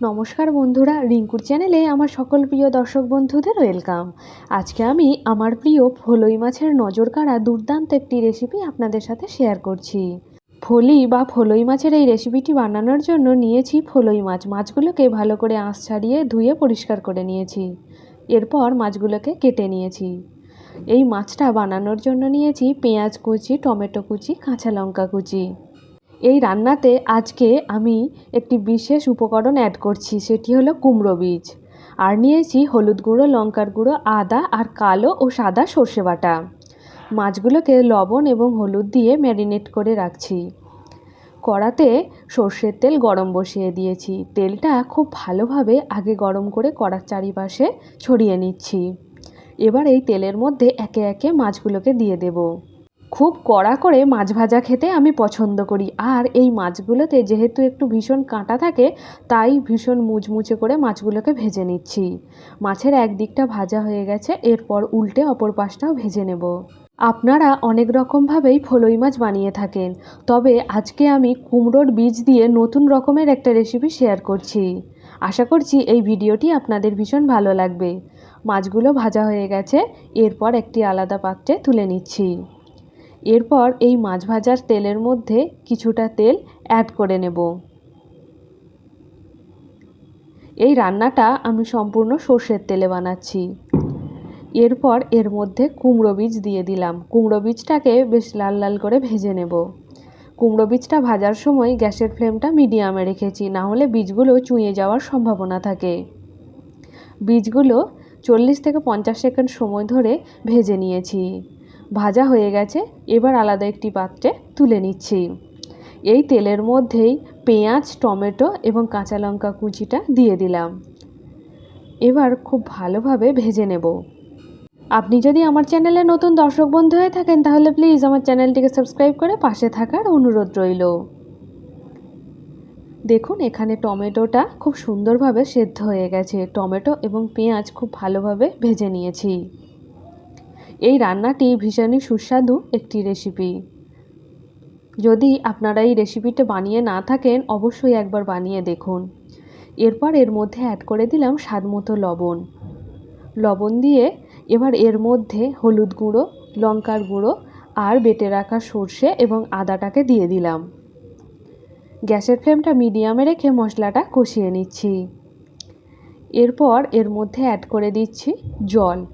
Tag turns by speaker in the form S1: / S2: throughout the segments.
S1: নমস্কার বন্ধুরা, রিঙ্কুর চ্যানেলে আমার সকল প্রিয় দর্শক বন্ধুদের ওয়েলকাম। আজকে আমি আমার প্রিয় ফলই মাছের নজর কাড়া দুর্দান্ত একটি রেসিপি আপনাদের সাথে শেয়ার করছি। ফলি বা ফলই মাছের এই রেসিপিটি বানানোর জন্য নিয়েছি ফলই মাছ। মাছগুলোকে ভালো করে আঁশ ছাড়িয়ে ধুয়ে পরিষ্কার করে নিয়েছি। এরপর মাছগুলোকে কেটে নিয়েছি। এই মাছটা বানানোর জন্য নিয়েছি পেঁয়াজ কুচি, টমেটো কুচি, কাঁচা লঙ্কা কুচি। এই রান্নাতে আজকে আমি একটি বিশেষ উপকরণ অ্যাড করছি, সেটি হলো কুমড়ো বীজ। আর নিয়েছি হলুদ গুঁড়ো, লঙ্কার গুঁড়ো, আদা আর কালো ও সাদা সর্ষে বাটা। মাছগুলোকে লবণ এবং হলুদ দিয়ে ম্যারিনেট করে রাখছি। কড়াতে সর্ষের তেল গরম বসিয়ে দিয়েছি। তেলটা খুব ভালোভাবে আগে গরম করে কড়ার চারিপাশে ছড়িয়ে নিচ্ছি। এবার এই তেলের মধ্যে একে একে মাছগুলোকে দিয়ে দেবো। খুব কড়া করে মাছ ভাজা খেতে আমি পছন্দ করি। আর এই মাছগুলোতে যেহেতু একটু ভীষণ কাঁটা থাকে, তাই ভীষণ মুচমুচে করে মাছগুলোকে ভেজে নিচ্ছি। মাছের এক দিকটা ভাজা হয়ে গেছে, এরপর উল্টে অপর পাশটাও ভেজে নেব। আপনারা অনেক রকমভাবেই ফলই মাছ বানিয়ে থাকেন, তবে আজকে আমি কুমড়োর বীজ দিয়ে নতুন রকমের একটা রেসিপি শেয়ার করছি। আশা করছি এই ভিডিওটি আপনাদের ভীষণ ভালো লাগবে। মাছগুলো ভাজা হয়ে গেছে, এরপর একটি আলাদা পাত্রে তুলে নিচ্ছি। এরপর এই মাছ ভাজার তেলের মধ্যে কিছুটা তেল অ্যাড করে নেব। এই রান্নাটা আমি সম্পূর্ণ সর্ষের তেলে বানাচ্ছি। এরপর এর মধ্যে কুমড়ো বীজ দিয়ে দিলাম। কুমড়ো বীজটাকে বেশ লাল লাল করে ভেজে নেব। কুমড়ো বীজটা ভাজার সময় গ্যাসের ফ্লেমটা মিডিয়ামে রেখেছি, না হলে বীজগুলো চুঁয়ে যাওয়ার সম্ভাবনা থাকে। বীজগুলো চল্লিশ থেকে পঞ্চাশ সেকেন্ড সময় ধরে ভেজে নিয়েছি। ভাজা হয়ে গেছে, এবার আলাদা একটি পাত্রে তুলে নিচ্ছি। এই তেলের মধ্যেই পেঁয়াজ, টমেটো এবং কাঁচা লঙ্কা কুচিটা দিয়ে দিলাম। এবার খুব ভালোভাবে ভেজে নেব। আপনি যদি আমার চ্যানেলে নতুন দর্শক বন্ধু হয়ে থাকেন, তাহলে প্লিজ আমার চ্যানেলটিকে সাবস্ক্রাইব করে পাশে থাকার অনুরোধ রইল। দেখুন, এখানে টমেটোটা খুব সুন্দরভাবে সেদ্ধ হয়ে গেছে। টমেটো এবং পেঁয়াজ খুব ভালোভাবে ভেজে নিয়েছি। এই রান্নাটি ভীষণই সুস্বাদু একটি রেসিপি যদি আপনারা এই রেসিপিটা বানিয়ে না থাকেন, অবশ্যই একবার বানিয়ে দেখুন। এরপর এর মধ্যে অ্যাড করে দিলাম স্বাদ মতো লবণ। লবণ দিয়ে এবার এর মধ্যে হলুদ গুঁড়ো, লঙ্কার গুঁড়ো আর বেটে রাখা সর্ষে এবং আদাটাকে দিয়ে দিলাম। গ্যাসের ফ্লেমটা মিডিয়ামে রেখে মশলাটা কষিয়ে নিচ্ছি। এরপর এর মধ্যে অ্যাড করে দিচ্ছি জল।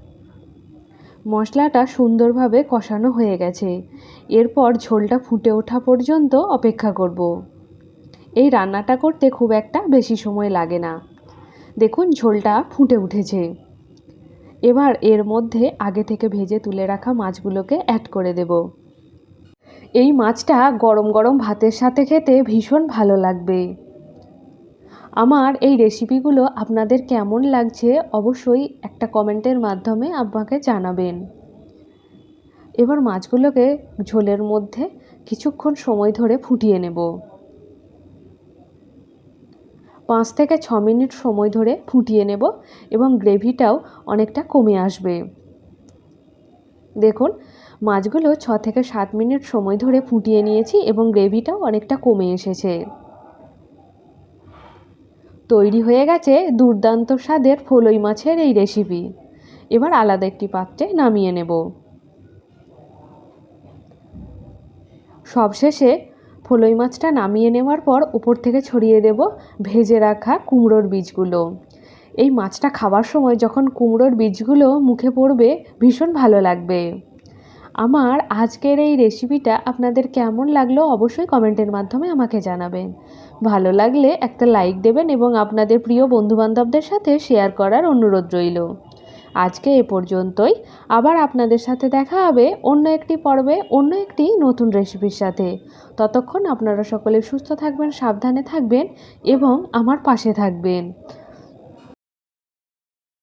S1: মশলাটা সুন্দরভাবে কষানো হয়ে গেছে। এরপর ঝোলটা ফুটে ওঠা পর্যন্ত অপেক্ষা করব। এই রান্নাটা করতে খুব একটা বেশি সময় লাগে না। দেখুন, ঝোলটা ফুটে উঠেছে। এবার এর মধ্যে আগে থেকে ভেজে তুলে রাখা মাছগুলোকে অ্যাড করে দেব। এই মাছটা গরম গরম ভাতের সাথে খেতে ভীষণ ভালো লাগবে। আমার এই রেসিপিগুলো আপনাদের কেমন লাগছে অবশ্যই একটা কমেন্টের মাধ্যমে আমাকে জানাবেন। এবার মাছগুলোকে ঝোলের মধ্যে কিছুক্ষণ সময় ধরে ফুটিয়ে নেব। পাঁচ থেকে ছ মিনিট সময় ধরে ফুটিয়ে নেব এবং গ্রেভিটাও অনেকটা কমে আসবে। দেখুন, মাছগুলো ছ থেকে সাত মিনিট সময় ধরে ফুটিয়ে নিয়েছি এবং গ্রেভিটাও অনেকটা কমে এসেছে। তৈরি হয়ে গেছে দুর্দান্ত স্বাদের ফলই মাছের এই রেসিপি এবার আলাদা একটি পাত্রে নামিয়ে নেব। সবশেষে ফলই মাছটা নামিয়ে নেওয়ার পর উপর থেকে ছড়িয়ে দেব ভেজে রাখা কুমড়োর বীজগুলো। এই মাছটা খাওয়ার সময় যখন কুমড়োর বীজগুলো মুখে পড়বে, ভীষণ ভালো লাগবে। আমার আজকের এই রেসিপিটা আপনাদের কেমন লাগল অবশ্যই কমেন্টের মাধ্যমে আমাকে জানাবেন। ভালো লাগলে একটা লাইক দেবেন এবং আপনাদের প্রিয় বন্ধুবান্ধবদের সাথে শেয়ার করার অনুরোধ রইল। আজকে এ পর্যন্তই। আবার আপনাদের সাথে দেখা হবে অন্য একটি পর্বে, অন্য একটি নতুন রেসিপির সাথে। ততক্ষণ আপনারা সকলে সুস্থ থাকবেন, সাবধানে থাকবেন এবং আমার পাশে থাকবেন।